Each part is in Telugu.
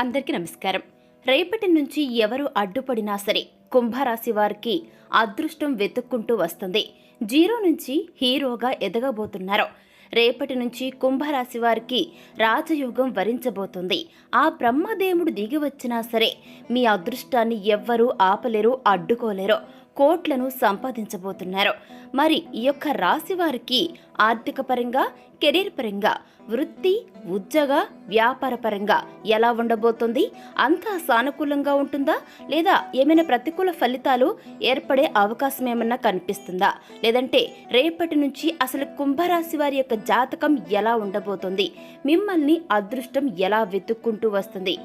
అందరికీ నమస్కారం. రేపటి నుంచి ఎవరు అడ్డుపడినా సరే కుంభరాశి వారికి అదృష్టం వెతుక్కుంటూ వస్తుంది. జీరో నుంచి హీరోగా ఎదగబోతున్నారు రేపటి నుంచి కుంభరాశి వారికి రాజయోగం వరించబోతుంది. ఆ బ్రహ్మదేవుడు దిగి వచ్చినా సరే మీ అదృష్టాన్ని ఎవ్వరూ ఆపలేరు అడ్డుకోలేరు. కోట్లను సంపాదించబోతున్నారు. మరి ఈ యొక్క రాశి వారికి ఆర్థిక పరంగా కెరీర్ పరంగా వృత్తి ఉద్యోగ వ్యాపార పరంగా ఎలా ఉండబోతుంది? అంతా సానుకూలంగా ఉంటుందా? లేదా ఏమైనా ప్రతికూల ఫలితాలు ఏర్పడే అవకాశం ఏమన్నా కనిపిస్తుందా? లేదంటే రేపటి నుంచి అసలు కుంభరాశి వారి యొక్క జాతకం ఎలా ఉండబోతుంది? మిమ్మల్ని అదృష్టం ఎలా వెతుక్కుంటూ వస్తుంది?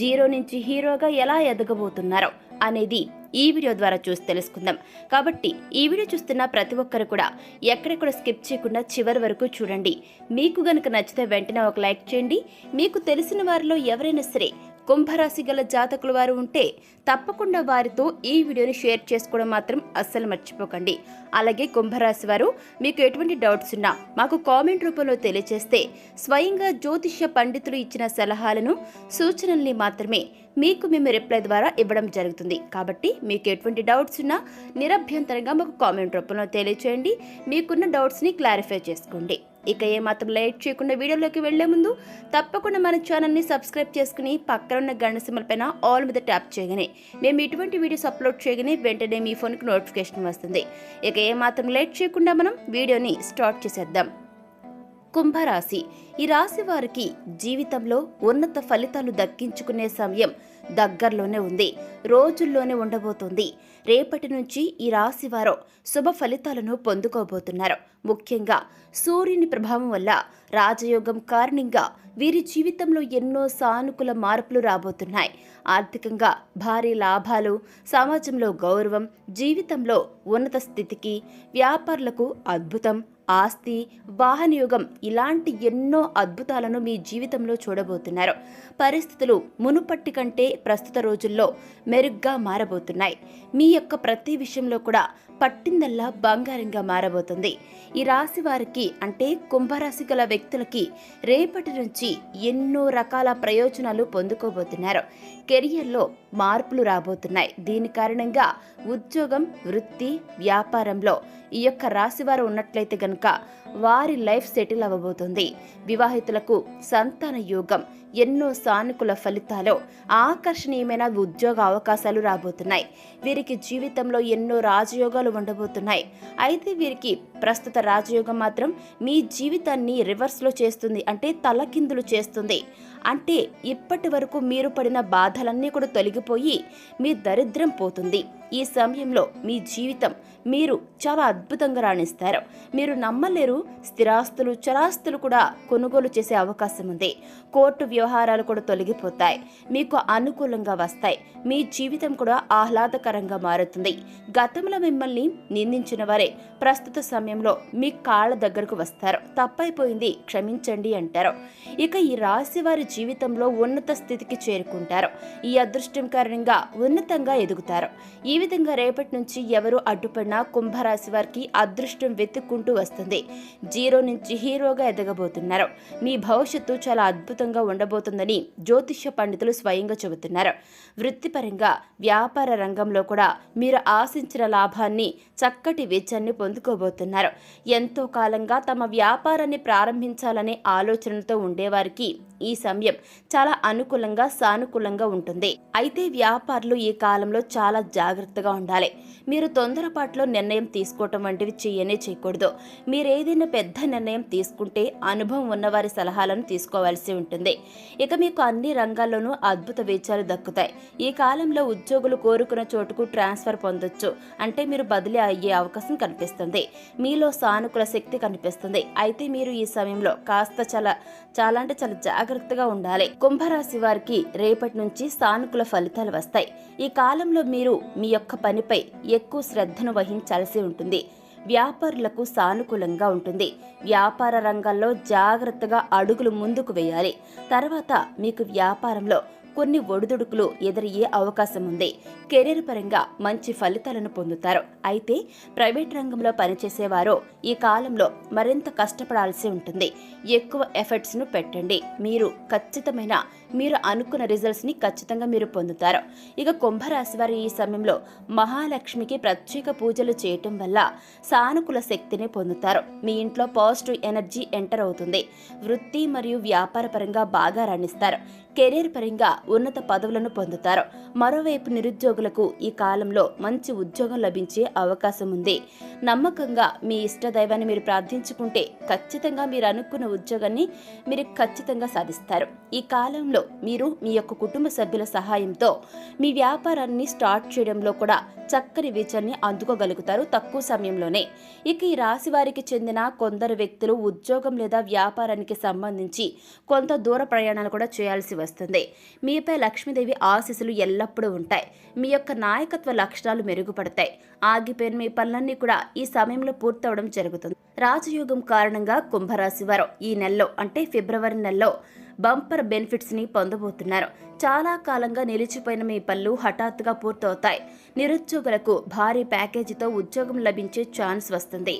జీరో నుంచి హీరోగా ఎలా ఎదగబోతున్నారో? అనేది ఈ వీడియో ద్వారా చూసి తెలుసుకుందాం. కాబట్టి ఈ వీడియో చూస్తున్న ప్రతి ఒక్కరు కూడా ఎక్కడెక్కడ స్కిప్ చేయకుండా చివరి వరకు చూడండి. మీకు గనుక నచ్చితే వెంటనే ఒక లైక్ చేయండి. మీకు తెలిసిన వారిలో ఎవరైనా సరే కుంభరాశి గల జాతకులు వారు ఉంటే తప్పకుండా వారితో ఈ వీడియోని షేర్ చేసుకోవడం మాత్రం అస్సలు మర్చిపోకండి. అలాగే కుంభరాశి వారు మీకు ఎటువంటి డౌట్స్ ఉన్నా మాకు కామెంట్ రూపంలో తెలియజేస్తే స్వయంగా జ్యోతిష్య పండితులు ఇచ్చిన సలహాలను సూచనల్ని మాత్రమే మీకు మేము రిప్లై ద్వారా ఇవ్వడం జరుగుతుంది. కాబట్టి మీకు ఎటువంటి డౌట్స్ ఉన్నా నిరభ్యంతరంగా మాకు కామెంట్ రూపంలో తెలియచేయండి. మీకున్న డౌట్స్ని క్లారిఫై చేసుకోండి. ఇక ఏమాత్రం లేట్ చేయకుండా వీడియోలోకి వెళ్ళే ముందు తప్పకుండా మన ఛానల్ని సబ్స్క్రైబ్ చేసుకుని పక్కన ఉన్న గంట సింబల్ పైన ఆల్ మీద ట్యాప్ చేయగానే మేము ఇటువంటి వీడియోస్ అప్లోడ్ చేయగానే వెంటనే మీ ఫోన్కి నోటిఫికేషన్ వస్తుంది. ఇక ఏమాత్రం లేట్ చేయకుండా మనం వీడియోని స్టార్ట్ చేసేద్దాం. కుంభరాశి. ఈ రాశి వారికి జీవితంలో ఉన్నత ఫలితాలు దక్కించుకునే సమయం దగ్గరలోనే ఉంది. రోజుల్లోనే ఉండబోతుంది. రేపటి నుంచి ఈ రాశి వారు శుభ ఫలితాలను పొందుకోబోతున్నారు. ముఖ్యంగా సూర్యుని ప్రభావం వల్ల రాజయోగం కారణంగా వీరి జీవితంలో ఎన్నో సానుకూల మార్పులు రాబోతున్నాయి. ఆర్థికంగా భారీ లాభాలు సమాజంలో గౌరవం జీవితంలో ఉన్నత స్థితికి వ్యాపారులకు అద్భుతం ఆస్తి వాహనయోగం ఇలాంటి ఎన్నో అద్భుతాలను మీ జీవితంలో చూడబోతున్నారు. పరిస్థితులు మునుపట్టి కంటే ప్రస్తుత రోజుల్లో మెరుగ్గా మారబోతున్నాయి. మీ యొక్క ప్రతి విషయంలో కూడా పట్టిందల్లా బంగారంగా మారబోతుంది. ఈ రాశి వారికి అంటే కుంభరాశి గల వ్యక్తులకి రేపటి నుంచి ఎన్నో రకాల ప్రయోజనాలు పొందుకోబోతున్నారు. కెరియర్లో మార్పులు రాబోతున్నాయి. దీని కారణంగా ఉద్యోగం వృత్తి వ్యాపారంలో ఈ యొక్క రాశి వారు ఉన్నట్లయితే గనుక వారి లైఫ్ సెటిల్ అవ్వబోతుంది. వివాహితులకు సంతాన యోగం ఎన్నో సానుకూల ఫలితాలు ఆకర్షణీయమైన ఉద్యోగ అవకాశాలు రాబోతున్నాయి. వీరికి జీవితంలో ఎన్నో రాజయోగాలు ఉండబోతున్నాయి. అయితే వీరికి ప్రస్తుత రాజయోగం మాత్రం మీ జీవితాన్ని రివర్స్లో చేస్తుంది అంటే తలకిందులు చేస్తుంది. అంటే ఇప్పటి వరకు మీరు పడిన బాధలన్నీ కూడా తొలగిపోయి మీ దరిద్రం పోతుంది. ఈ సమయంలో మీ జీవితం మీరు చాలా అద్భుతంగా రాణిస్తారు. మీరు నమ్మలేరు. స్థిరాస్తులు చరాస్తులు కూడా కొనుగోలు చేసే అవకాశం ఉంది. కోర్టు వ్యవహారాలు కూడా తొలగిపోతాయి. మీకు అనుకూలంగా వస్తాయి. మీ జీవితం కూడా ఆహ్లాదకరంగా మారుతుంది. గతంలో మిమ్మల్ని నిందించిన వారే ప్రస్తుత సమయంలో మీ కాళ్ళ దగ్గరకు వస్తారు. తప్పైపోయింది. క్షమించండి అంటారు. ఇక ఈ రాశి వారి జీవితంలో ఉన్నత స్థితికి చేరుకుంటారు. ఈ అదృష్టం కారణంగా ఉన్నతంగా ఎదుగుతారు. ఈ విధంగా రేపటి నుంచి ఎవరు అడ్డుపడినా కుంభరాశి వారికి అదృష్టం వెతుక్కుంటూ వస్తుంది. జీరో నుంచి హీరోగా ఎదగబోతున్నారు. మీ భవిష్యత్తు చాలా అద్భుతంగా ఉండబోతుందని జ్యోతిష్య పండితులు స్వయంగా చెబుతున్నారు. వృత్తిపరంగా వ్యాపార రంగంలో కూడా మీరు ఆశించిన లాభాన్ని చక్కటి వెచ్చాన్ని పొందుకోబోతున్నారు. ఎంతో కాలంగా తమ వ్యాపారాన్ని ప్రారంభించాలనే ఆలోచనతో ఉండేవారికి ఈ సమయం చాలా అనుకూలంగా సానుకూలంగా ఉంటుంది. అయితే వ్యాపారులు ఈ కాలంలో చాలా జాగ్రత్త జాగ్రత్తగా ఉండాలి. మీరు తొందరపాటులో నిర్ణయం తీసుకోవటం వంటివి చేయనే చేయకూడదు. మీరు ఏదైనా పెద్ద నిర్ణయం తీసుకుంటే అనుభవం ఉన్నవారి సలహాలను తీసుకోవాల్సి ఉంటుంది. ఇక మీకు అన్ని రంగాల్లోనూ అద్భుత వేచాలు దక్కుతాయి. ఈ కాలంలో ఉద్యోగులు కోరుకున్న చోటుకు ట్రాన్స్ఫర్ పొందొచ్చు. అంటే మీరు బదిలీ అయ్యే అవకాశం కనిపిస్తుంది. మీలో సానుకూల శక్తి కనిపిస్తుంది. అయితే మీరు ఈ సమయంలో కాస్త చాలా చాలా అంటే చాలా జాగ్రత్తగా ఉండాలి. కుంభరాశి వారికి రేపటి నుంచి సానుకూల ఫలితాలు వస్తాయి. ఈ కాలంలో మీరు మీ యొక్క పనిపై ఎక్కువ శ్రద్ధను వహించాల్సి ఉంటుంది. వ్యాపారులకు సానుకూలంగా ఉంటుంది. వ్యాపార రంగాల్లో జాగ్రత్తగా అడుగులు ముందుకు వేయాలి. తర్వాత మీకు వ్యాపారంలో కొన్ని ఒడిదుడుకులు ఎదురయ్యే అవకాశం ఉంది. కెరీర్ పరంగా మంచి ఫలితాలను పొందుతారు. అయితే ప్రైవేట్ రంగంలో పనిచేసేవారు ఈ కాలంలో మరింత కష్టపడాల్సి ఉంటుంది. ఎక్కువ ఎఫర్ట్స్ను పెట్టండి. మీరు ఖచ్చితమైన మీరు అనుకున్న రిజల్ట్స్ని ఖచ్చితంగా మీరు పొందుతారు. ఇక కుంభరాశి వారు ఈ సమయంలో మహాలక్ష్మికి ప్రత్యేక పూజలు చేయటం వల్ల సానుకూల శక్తిని పొందుతారు. మీ ఇంట్లో పాజిటివ్ ఎనర్జీ ఎంటర్ అవుతుంది. వృత్తి మరియు వ్యాపార పరంగా బాగా రాణిస్తారు. కెరీర్ పరంగా ఉన్నత పదవులను పొందుతారు. మరోవైపు నిరుద్యోగులకు ఈ కాలంలో మంచి ఉద్యోగం లభించే అవకాశం ఉంది. నమ్మకంగా మీ ఇష్ట దైవాన్ని మీరు ప్రార్థించుకుంటే ఖచ్చితంగా మీరు అనుకున్న ఉద్యోగాన్ని మీరు ఖచ్చితంగా సాధిస్తారు. ఈ కాలంలో మీరు మీ యొక్క కుటుంబ సభ్యుల సహాయంతో మీ వ్యాపారాన్ని స్టార్ట్ చేయడంలో కూడా చక్కని విజయాన్ని అందుకోగలుగుతారు తక్కువ సమయంలోనే. ఇక ఈ రాశి వారికి చెందిన కొందరు వ్యక్తులు ఉద్యోగం లేదా వ్యాపారానికి సంబంధించి కొంత దూర ప్రయాణాలు కూడా చేయాల్సి వస్తుంది. మీపై లక్ష్మీదేవి ఆశీస్సులు ఎల్లప్పుడూ ఉంటాయి. మీ యొక్క నాయకత్వ లక్షణాలు మెరుగుపడతాయి. ఆగిపోయిన మీ పనులన్నీ కూడా ఈ సమయంలో పూర్తవడం జరుగుతుంది. రాజయోగం కారణంగా కుంభరాశి వారు ఈ నెలలో అంటే ఫిబ్రవరి నెలలో బంపర్ బెనిఫిట్స్ని పొందబోతున్నారు. చాలా కాలంగా నిలిచిపోయిన మీ పళ్ళు హఠాత్తుగా పూర్తవుతాయి. నిరుద్యోగులకు భారీ ప్యాకేజీతో ఉద్యోగం లభించే ఛాన్స్ వస్తుంది.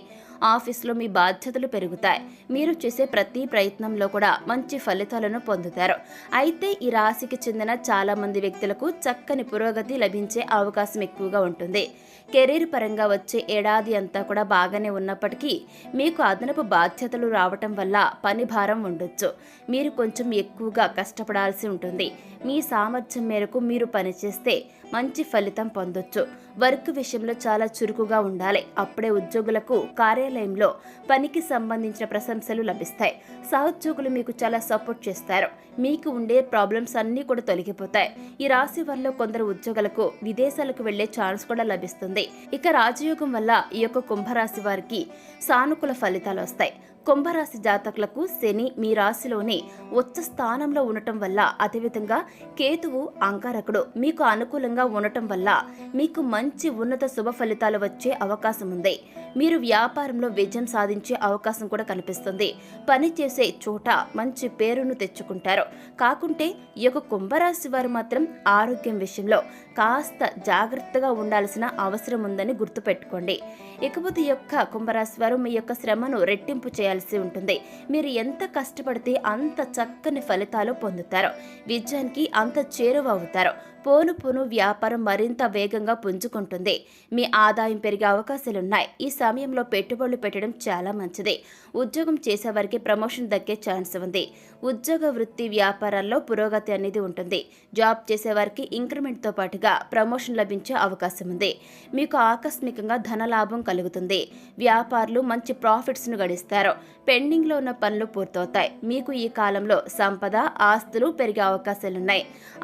ఆఫీస్లో మీ బాధ్యతలు పెరుగుతాయి. మీరు చేసే ప్రతి ప్రయత్నంలో కూడా మంచి ఫలితాలను పొందుతారు. అయితే ఈ రాశికి చెందిన చాలామంది వ్యక్తులకు చక్కని పురోగతి లభించే అవకాశం ఎక్కువగా ఉంటుంది. కెరీర్ పరంగా వచ్చే ఏడాది అంతా కూడా బాగానే ఉన్నప్పటికీ మీకు అదనపు బాధ్యతలు రావటం వల్ల పని భారం ఉండొచ్చు. మీరు కొంచెం ఎక్కువగా కష్టపడాల్సి ఉంటుంది. మీ సామర్థ్యం మేరకు మీరు పనిచేస్తే మంచి ఫలితం పొందొచ్చు. 这 వర్క్ విషయంలో చాలా చురుకుగా ఉండాలి. అప్పుడే ఉద్యోగులకు కార్యాలయంలో పనికి సంబంధించిన ప్రశంసలు లభిస్తాయి. సహోద్యోగులు మీకు చాలా సపోర్ట్ చేస్తారు. మీకు ఉండే ప్రాబ్లమ్స్ అన్నీ కూడా తొలగిపోతాయి. ఈ రాశి వల్ల కొందరు ఉద్యోగులకు విదేశాలకు వెళ్ళే ఛాన్స్ కూడా లభిస్తుంది. ఇక రాజయోగం వల్ల ఈ యొక్క కుంభరాశి వారికి సానుకూల ఫలితాలు వస్తాయి. కుంభరాశి జాతకులకు శని మీ రాశిలోనే ఉచ్చ స్థానంలో ఉండటం వల్ల అదేవిధంగా కేతువు అంగారకుడు మీకు అనుకూలంగా ఉండటం వల్ల మీకు మంచి మంచి ఉన్నత శుభ ఫలితాలు వచ్చే అవకాశం ఉంది. మీరు వ్యాపారంలో విజయం సాధించే అవకాశం కూడా కనిపిస్తుంది. పని చేసే చోట మంచి పేరును తెచ్చుకుంటారు. కాకుంటే ఈ యొక్క కుంభరాశి వారు మాత్రం ఆరోగ్యం విషయంలో కాస్త జాగ్రత్తగా ఉండాల్సిన అవసరం ఉందని గుర్తుపెట్టుకోండి. ఇకపోతే ఈ యొక్క కుంభరాశి వారు మీ యొక్క శ్రమను రెట్టింపు చేయాల్సి ఉంటుంది. మీరు ఎంత కష్టపడితే అంత చక్కని ఫలితాలు పొందుతారు. విజయానికి అంత చేరువ అవుతారు. పోను పోను వ్యాపారం మరింత వేగంగా పుంజుకుంటుంది. మీ ఆదాయం పెరిగే అవకాశాలున్నాయి. ఈ సమయంలో పెట్టుబడులు పెట్టడం చాలా మంచిది. ఉద్యోగం చేసేవారికి ప్రమోషన్ దక్కే ఛాన్స్ ఉంది. ఉద్యోగ వృత్తి వ్యాపారాల్లో పురోగతి అనేది ఉంటుంది. జాబ్ చేసేవారికి ఇంక్రిమెంట్తో పాటుగా ప్రమోషన్ లభించే అవకాశం ఉంది. మీకు ఆకస్మికంగా ధనలాభం కలుగుతుంది. వ్యాపారులు మంచి ప్రాఫిట్స్ను గడిస్తారు. పెండింగ్లో ఉన్న పనులు పూర్తవుతాయి. మీకు ఈ కాలంలో సంపద ఆస్తులు పెరిగే అవకాశాలున్నాయి.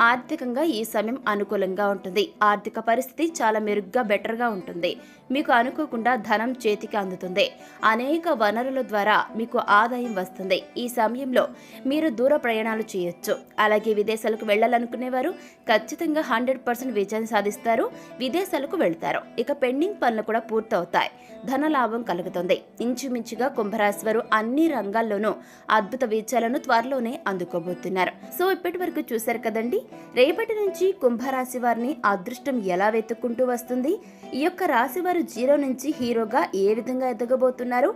ఆర్థికంగా ఈ సమయం అనుకూలంగా ఉంటుంది. ఆర్థిక పరిస్థితి చాలా మెరుగ్గా బెటర్గా ఉంటుంది. మీకు అనుకోకుండా ధనం చేతికి అందుతుంది. అనేక వనరుల ద్వారా మీకు ఆదాయం వస్తుంది. ఈ సమయంలో మీరు దూర ప్రయాణాలు చేయొచ్చు. అలాగే విదేశాలకు వెళ్ళాలనుకునేవారు ఖచ్చితంగా హండ్రెడ్ పర్సెంట్ విజయం సాధిస్తారు. విదేశాలకు వెళ్తారు. ఇక పెండింగ్ పనులు కూడా పూర్తవుతాయి. ధన లాభం కలుగుతుంది. ఇంచుమించుగా కుంభరాశి వారు అన్ని రంగాల్లోనూ అద్భుత విజయాలను త్వరలోనే అందుకోబోతున్నారు. సో ఇప్పటి వరకు చూశారు కదండి? రేపటి నుంచి కుంభరాశి వారిని అదృష్టం ఎలా వెతుక్కుంటూ వస్తుంది? ఈ యొక్క రాశి వారు జీరో నుంచి హీరోగా ఏ విధంగా ఎదగబోతున్నారు?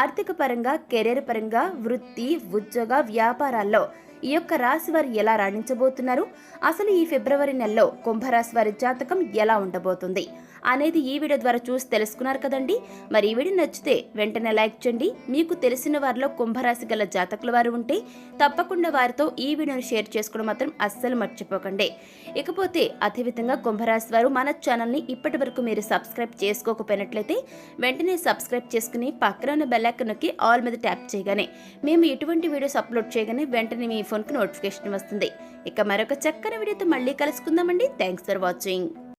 ఆర్థిక పరంగా కెరీర్ పరంగా వృత్తి ఉద్యోగ వ్యాపారాల్లో ఈ యొక్క రాశి వారు ఎలా రాణించబోతున్నారు? అసలు ఈ ఫిబ్రవరి నెలలో కుంభరాశి వారి జాతకం ఎలా ఉండబోతుంది? అనేది ఈ వీడియో ద్వారా చూసి తెలుసుకున్నారు కదండి. మరి ఈ వీడియో నచ్చితే వెంటనే లైక్ చేయండి. మీకు తెలిసిన వారిలో కుంభరాశి గల జాతకుల వారు ఉంటే తప్పకుండా వారితో ఈ వీడియోను షేర్ చేసుకోవడం మాత్రం అస్సలు మర్చిపోకండి. ఇకపోతే అదేవిధంగా కుంభరాశి వారు మన ఛానల్ని ఇప్పటి వరకు మీరు సబ్స్క్రైబ్ చేసుకోకపోయినట్లయితే వెంటనే సబ్స్క్రైబ్ చేసుకుని పక్కన ఉన్న బెల్లైకన్ నొక్కి ఆల్ మీద ట్యాప్ చేయగానే మేము ఎటువంటి వీడియోస్ అప్లోడ్ చేయగానే వెంటనే మీ ఫోన్కి నోటిఫికేషన్ వస్తుంది. ఇక మరొక చక్కని వీడియోతో మళ్ళీ కలుసుకుందామండి. Thanks for watching.